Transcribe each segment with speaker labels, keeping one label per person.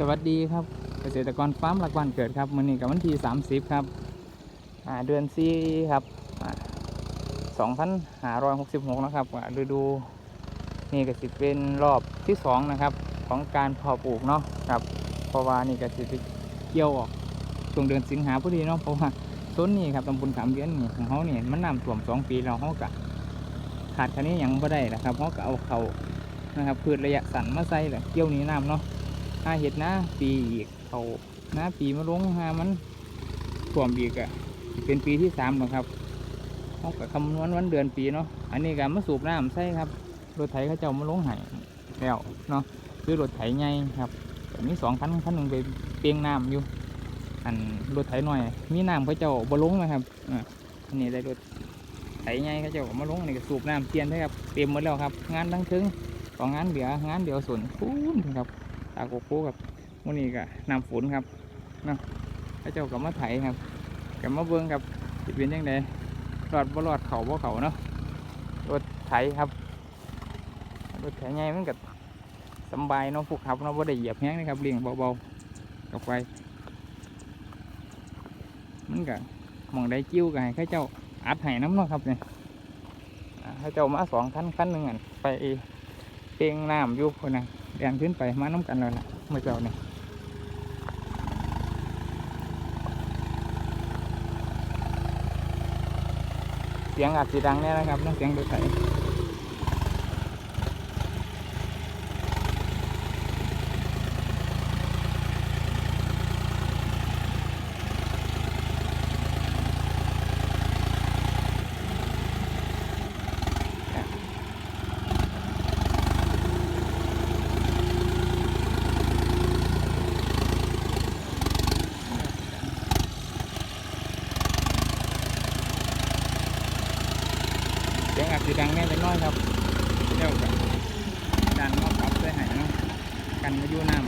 Speaker 1: สวัสดีครับ เกษตรกรฟาร์มหลักวันเกิดครับมื้อนี้กับวันที่ 30 ครับเดือนซีครับอ่า2566 นะครับอ่าฤดูนี่ก็สิเป็นรอบที่2นะครับของการเพาะปลูกเนาะครับ เพราะว่านี่ก็สิเกี่ยวออกช่วงเดือนสิงหาพอดีเนาะเพราะว่าต้นนี้ครับตำบลขามเลี้ยนนี่ของเขาเนี่ยมันน้ำท่วมสองปีแล้วเขาก็ขาดคันนี้ยังไม่ได้นะครับเขาก็เอาเขานะครับพืชระยะสั้นมาใส่แหละเกี่ยวหนี้น้ำเนาะ หาเห็ดนะปีอีกเขานะปีมะลงหามันท่วมอีกอะสิเป็นปีที่สามแล้วครับเขาก็คำนวณวันเดือนปีเนาะอันนี้ก็มาสูบน้ำใช่ครับรถไถเขาเจ้ามาลงไห้แล้วเนาะคือรถไถใหญ่ครับแต่มีสองคันคันหนึ่งไปเปียงน้ำอยู่ อันรถไถหน่อย มีน้ำเขาเจ้าบ่ลงนะครับอันนี้ได้รถไถใหญ่เขาเจ้ามาลงนนี้ก็สูบน้ำเตียนใช่ครับเต็มหมดแล้วครับ งานทั้งถึงสองงานเหลืองานเดียวส่วนพูนครับ ตาโกโก้กับวันนี้ก็นำฝนครับเนาะพระเจ้ากับมาไถครับกับมาเบิ้งครับสิเป็นยังไงรอดบ่รอดเขาบ่เขาเนาะรถไถครับรถไถใหญ่มันก็สบายเนาะพวกขับเนาะบ่ได้เหยียบแห้งนะครับเลี้ยงเบาๆกับไปมันก็หมองได้จิ้วกันให้เข้าเจ้าอัดไห้น้ำเนาะครับเนี่ยอ่เข้าเจ้ามาสองคันคันหนึ่งอันไปเปียงน้ำอยู่คนนะ แดงขึ้นไปมาน้ำกันเลยล่ะเมื่อเจ้าเนี่ยเสียงอาจจะดังแน่นะครับน้องเสียงดูใส เสียงอาจจะดังแน่เล็กน้อยครับเจ้ากับดันมอบกับใส่หายเนาะกันมาอยู่น้ำ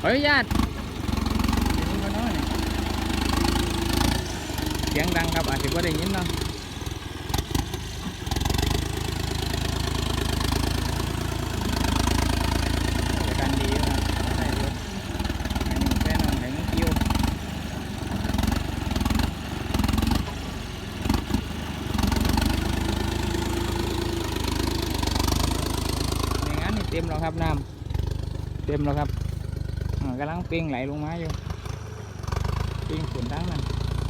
Speaker 1: ขออนุญาตเดี๋ยวนี้มาหน่อยเสียงดังครับอาจจะไม่ได้ยินเนาะ การดีครับใส่รถอันนี้แค่นอนไหนไม่กิ้วในงานนี่เต็ มแล้วครับน้ำเต็มแล้วครับอ่ากำลังเปล่งไหลลงมาอยู่เปล่งฝนทั้งนั้น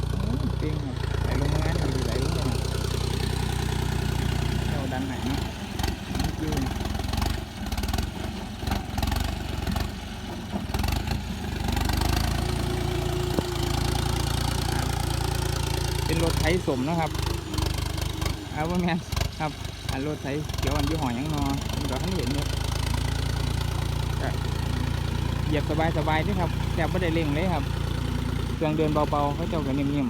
Speaker 1: โอ้ยเปล่งไหลลงมาดูไหลลงมาเราดันไหนเนะไม่กิ้วนี่เป็นรถไถสมนะครับเอาว่าแม่นครับอันรถไถเขียวอันยี่ห้อยังนอมันก็ท่านเห็นอยู่ก็ เหยียบสบายสบายๆด้วยครับแทบไม่ได้เร่งเลยครับเครื่องเดินเบาๆเขาเจ้ากันนิ่ม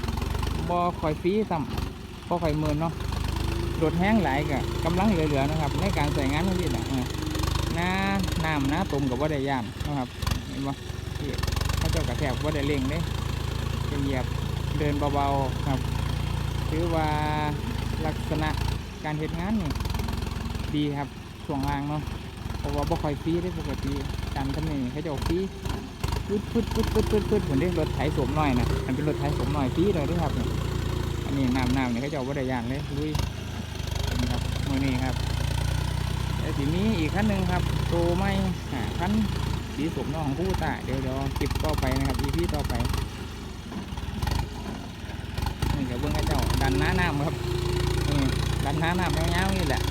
Speaker 1: ๆบ่คอยฟีซ้ำบ่คอยเมินเนาะรถแห้งหลายก็กำลังเหลือๆนะครับ ในการใส่งานนี้แหละหน้าน้ำหน้าตุ่มกับว่าได้ย่านนะครับเห็นบ่ที่เขาเจ้ากับแทบว่าได้เร่งเลยเหยียบเดินเบาๆครับถือว่าลักษณะการเฮ็ดงานนี่ดีครับช่วงล่างเนาะ เพราะว่าบ่ค่อยฟรีได้ปกติการทำนี่เขาจะเอาฟรีปึ๊ดปึ๊ดปึ๊ดปึ๊ดปึ๊ดปึ๊ดผมเรียกรถไถสวมหน่อยนะมันเป็นรถไถสวมหน่อยฟรีเลยด้วยครับนี่อันนี้น้ำน้ำเนี่เขาจะเอาบ่ได้ยานเลยลุยนี่ครับมือนี้ครับแล้วทีนี้อีกขั้นหนึ่งครับโตไม่หาขั้นสีสวมนาะของผู้ตาเดี๋ยวเดี๋ยวคลิปต่อไปนะครับ EP ต่อไปนี่เดี๋ยวเบิ้งให้เจ้าดันหน้าน้ำครับนี่ดันหน้าน้ำยาวๆนี่แหละ